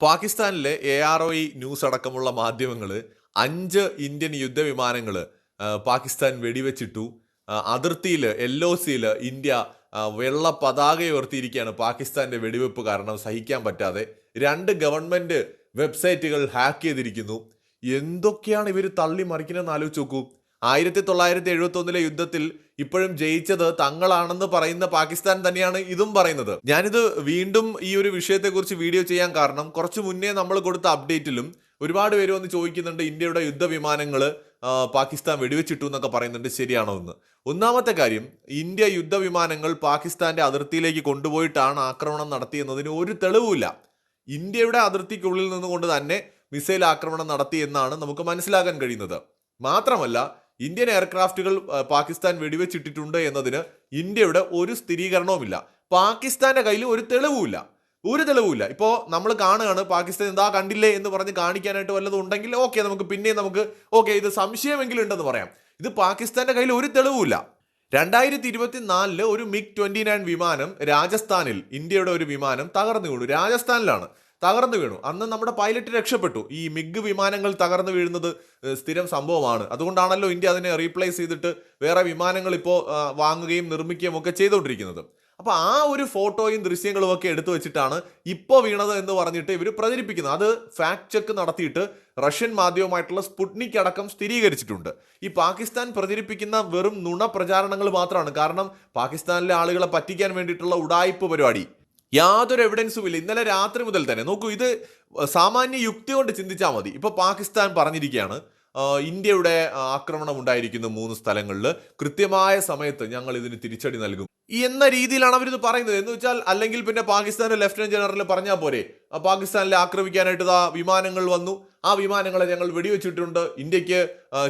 പാകിസ്ഥാനിലെ A R O news അടക്കമുള്ള മാധ്യമങ്ങൾ അഞ്ച് ഇന്ത്യൻ യുദ്ധവിമാനങ്ങൾ പാകിസ്ഥാൻ വെടിവെച്ചിട്ടു. അതിർത്തിയിൽ എൽ ഒ സിയിൽ ഇന്ത്യ വെള്ള പതാക ഉയർത്തിയിരിക്കുകയാണ് പാകിസ്ഥാന്റെ വെടിവെപ്പ് കാരണം സഹിക്കാൻ പറ്റാതെ. രണ്ട് ഗവൺമെന്റ് വെബ്സൈറ്റുകൾ ഹാക്ക് ചെയ്തിരിക്കുന്നു. എന്തൊക്കെയാണ് ഇവർ തള്ളി മറിക്കുന്നതെന്ന് ആലോചിച്ച് നോക്കൂ. ആയിരത്തി തൊള്ളായിരത്തി എഴുപത്തി യുദ്ധത്തിൽ ഇപ്പോഴും ജയിച്ചത് തങ്ങളാണെന്ന് പറയുന്ന പാകിസ്ഥാൻ തന്നെയാണ് ഇതും പറയുന്നത്. ഞാനിത് വീണ്ടും ഈ ഒരു വിഷയത്തെക്കുറിച്ച് വീഡിയോ ചെയ്യാൻ കാരണം കുറച്ച് മുന്നേ നമ്മൾ കൊടുത്ത അപ്ഡേറ്റിലും ഒരുപാട് പേര് വന്ന് ചോദിക്കുന്നുണ്ട് ഇന്ത്യയുടെ യുദ്ധവിമാനങ്ങൾ പാകിസ്ഥാൻ വെടിവെച്ചിട്ടു എന്നൊക്കെ പറയുന്നുണ്ട് ശരിയാണോ എന്ന്. ഒന്നാമത്തെ കാര്യം ഇന്ത്യ യുദ്ധവിമാനങ്ങൾ പാകിസ്ഥാന്റെ അതിർത്തിയിലേക്ക് കൊണ്ടുപോയിട്ടാണ് ആക്രമണം നടത്തിയെന്നതിന് ഒരു തെളിവുമില്ല. ഇന്ത്യയുടെ അതിർത്തിക്കുള്ളിൽ നിന്നുകൊണ്ട് തന്നെ മിസൈൽ ആക്രമണം നടത്തി എന്നാണ് നമുക്ക് മനസ്സിലാക്കാൻ കഴിയുന്നത്. മാത്രമല്ല ഇന്ത്യൻ എയർക്രാഫ്റ്റുകൾ പാകിസ്ഥാൻ വെടിവെച്ചിട്ടിട്ടുണ്ട് എന്നതിന് ഇന്ത്യയുടെ ഒരു സ്ഥിരീകരണവുമില്ല. പാകിസ്ഥാന്റെ കയ്യിൽ ഒരു തെളിവുമില്ല. ഒരു തെളിവുമില്ല. ഇപ്പോൾ നമ്മൾ കാണുകയാണ് പാകിസ്ഥാൻ എന്താ കണ്ടില്ലേ എന്ന് പറഞ്ഞ് കാണിക്കാനായിട്ട് വല്ലതും ഉണ്ടെങ്കിൽ ഓക്കെ നമുക്ക് പിന്നെയും നമുക്ക് ഓക്കെ ഇത് സംശയമെങ്കിലും ഉണ്ടെന്ന് പറയാം. ഇത് പാകിസ്ഥാന്റെ കയ്യിൽ ഒരു തെളിവുമില്ല. രണ്ടായിരത്തി ഇരുപത്തി നാലിൽ ഒരു മിഗ് ട്വന്റി നയൻ വിമാനം രാജസ്ഥാനിൽ ഇന്ത്യയുടെ ഒരു വിമാനം തകർന്നു വീണു രാജസ്ഥാനിലാണ്. തകർന്നു വീണു. അന്ന് നമ്മുടെ പൈലറ്റ് രക്ഷപ്പെട്ടു. ഈ മിഗ് വിമാനങ്ങൾ തകർന്നു വീഴുന്നത് സ്ഥിരം സംഭവമാണ്. അതുകൊണ്ടാണല്ലോ ഇന്ത്യ അതിനെ റീപ്ലേസ് ചെയ്തിട്ട് വേറെ വിമാനങ്ങൾ ഇപ്പോൾ വാങ്ങുകയും നിർമ്മിക്കുകയും ഒക്കെ ചെയ്തുകൊണ്ടിരിക്കുന്നത്. അപ്പോൾ ആ ഒരു ഫോട്ടോയും ദൃശ്യങ്ങളും ഒക്കെ എടുത്തു വെച്ചിട്ടാണ് ഇപ്പോൾ വീണത് എന്ന് പറഞ്ഞിട്ട് ഇവർ പ്രചരിപ്പിക്കുന്നത്. അത് ഫാക്ട് ചെക്ക് നടത്തിയിട്ട് റഷ്യൻ മാധ്യമമായിട്ടുള്ള സ്പുട്നിക് അടക്കം സ്ഥിരീകരിച്ചിട്ടുണ്ട്. ഈ പാകിസ്ഥാൻ പ്രചരിപ്പിക്കുന്ന വെറും നുണ പ്രചാരണങ്ങൾ മാത്രമാണ്. കാരണം പാകിസ്ഥാനിലെ ആളുകളെ പറ്റിക്കാൻ വേണ്ടിയിട്ടുള്ള ഉടായ്പ പരിപാടി യാതൊരു എവിഡൻസും ഇല്ല. ഇന്നലെ രാത്രി മുതൽ തന്നെ. നോക്കൂ ഇത് സാമാന്യ യുക്തി കൊണ്ട് ചിന്തിച്ചാൽ മതി. ഇപ്പോൾ പാകിസ്ഥാൻ പറഞ്ഞിരിക്കുകയാണ് ഇന്ത്യയുടെ ആക്രമണം ഉണ്ടായിരിക്കുന്ന മൂന്ന് സ്ഥലങ്ങളിൽ കൃത്യമായ സമയത്ത് ഞങ്ങൾ ഇതിന് തിരിച്ചടി നൽകും. എന്ന രീതിയിലാണ് അവരിത് പറയുന്നത്. എന്ന് വെച്ചാൽ അല്ലെങ്കിൽ പിന്നെ പാകിസ്ഥാന്റെ ലെഫ്റ്റനന്റ് ജനറൽ പറഞ്ഞാൽ പോരെ. പാകിസ്ഥാനിലെ ആക്രമിക്കാനായിട്ട് ആ വിമാനങ്ങൾ വന്നു. ആ വിമാനങ്ങളെ ഞങ്ങൾ വെടിവെച്ചിട്ടുണ്ട്. ഇന്ത്യയ്ക്ക്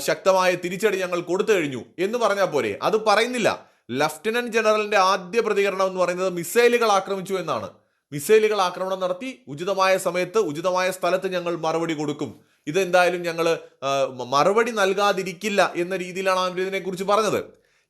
ശക്തമായ തിരിച്ചടി ഞങ്ങൾ കൊടുത്തു കഴിഞ്ഞു എന്ന് പറഞ്ഞാൽ പോരെ. അത് പറയുന്നില്ല. ലഫ്റ്റനന്റ് ജനറലിന്റെ ആദ്യ പ്രതികരണം എന്ന് പറയുന്നത് മിസൈലുകൾ ആക്രമിച്ചു എന്നാണ്. മിസൈലുകൾ ആക്രമണം നടത്തി ഉചിതമായ സമയത്ത് ഉചിതമായ സ്ഥലത്ത് ഞങ്ങൾ മറുപടി കൊടുക്കും. ഇതെന്തായാലും ഞങ്ങൾ മറുപടി നൽകാതിരിക്കില്ല എന്ന രീതിയിലാണ് അവർ ഇതിനെക്കുറിച്ച് പറഞ്ഞത്.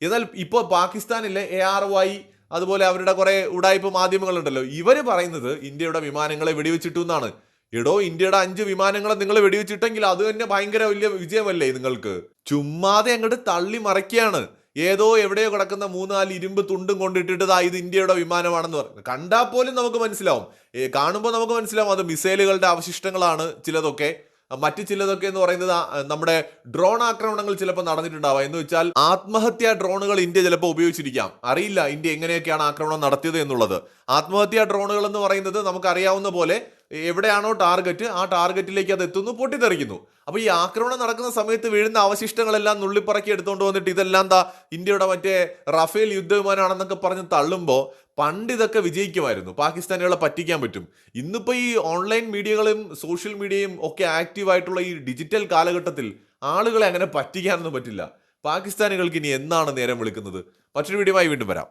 എന്നാൽ ഇപ്പോൾ പാകിസ്ഥാനിലെ എ ആർ വൈ അതുപോലെ അവരുടെ കുറെ ഉടായ്പ മാധ്യമങ്ങളുണ്ടല്ലോ. ഇവർ പറയുന്നത് ഇന്ത്യയുടെ വിമാനങ്ങളെ വെടിവെച്ചിട്ടു എന്നാണ്. എടോ ഇന്ത്യയുടെ അഞ്ച് വിമാനങ്ങളെ നിങ്ങൾ വെടിവെച്ചിട്ടെങ്കിൽ അത് തന്നെ ഭയങ്കര വലിയ വിജയമല്ലേ നിങ്ങൾക്ക്? ചുമ്മാതെ അങ്ങോട്ട് തള്ളി മറയ്ക്കുകയാണ് ഏതോ എവിടെയോ കിടക്കുന്ന മൂന്നാൽ ഇരുമ്പ് തുണ്ടും കൊണ്ടിട്ടിട്ട് ഇത് ഇന്ത്യയുടെ വിമാനമാണെന്ന് പറഞ്ഞു. കണ്ടാൽ പോലും നമുക്ക് മനസ്സിലാവും. കാണുമ്പോൾ നമുക്ക് മനസ്സിലാവും അത് മിസൈലുകളുടെ അവശിഷ്ടങ്ങളാണ് ചിലതൊക്കെ. മറ്റു ചിലതൊക്കെ എന്ന് പറയുന്നത് നമ്മുടെ ഡ്രോൺ ആക്രമണങ്ങൾ ചിലപ്പോൾ നടന്നിട്ടുണ്ടാവുക എന്ന് വെച്ചാൽ ആത്മഹത്യാ ഡ്രോണുകൾ ഇന്ത്യ ചിലപ്പോൾ ഉപയോഗിച്ചിരിക്കാം. അറിയില്ല ഇന്ത്യ എങ്ങനെയൊക്കെയാണ് ആക്രമണം നടത്തിയത് എന്നുള്ളത്. ആത്മഹത്യാ ഡ്രോണുകൾ എന്ന് പറയുന്നത് നമുക്കറിയാവുന്ന പോലെ എവിടെയാണോ ടാർഗറ്റ് ആ ടാർഗറ്റിലേക്ക് അത് എത്തുന്നു പൊട്ടിത്തെറിക്കുന്നു. അപ്പോൾ ഈ ആക്രമണം നടക്കുന്ന സമയത്ത് വീഴുന്ന അവശിഷ്ടങ്ങളെല്ലാം നുള്ളിപ്പറക്കി എടുത്തുകൊണ്ട് വന്നിട്ട് ഇതെല്ലാം എന്താ ഇന്ത്യയുടെ മറ്റേ റഫേൽ യുദ്ധവിമാനമാണെന്നൊക്കെ പറഞ്ഞ് തള്ളുമ്പോൾ പണ്ട് ഇതൊക്കെ വിജയിക്കുമായിരുന്നു. പാകിസ്ഥാനികളെ പറ്റിക്കാൻ പറ്റും. ഇന്നിപ്പോൾ ഈ ഓൺലൈൻ മീഡിയകളും സോഷ്യൽ മീഡിയയും ഒക്കെ ആക്റ്റീവായിട്ടുള്ള ഈ ഡിജിറ്റൽ കാലഘട്ടത്തിൽ ആളുകളെ അങ്ങനെ പറ്റിക്കാനൊന്നും പറ്റില്ല. പാകിസ്ഥാനികൾക്ക് ഇനി എന്നാണ് നേരം വിളിക്കുന്നത്? മറ്റൊരു വീഡിയോ വീണ്ടും വരാം.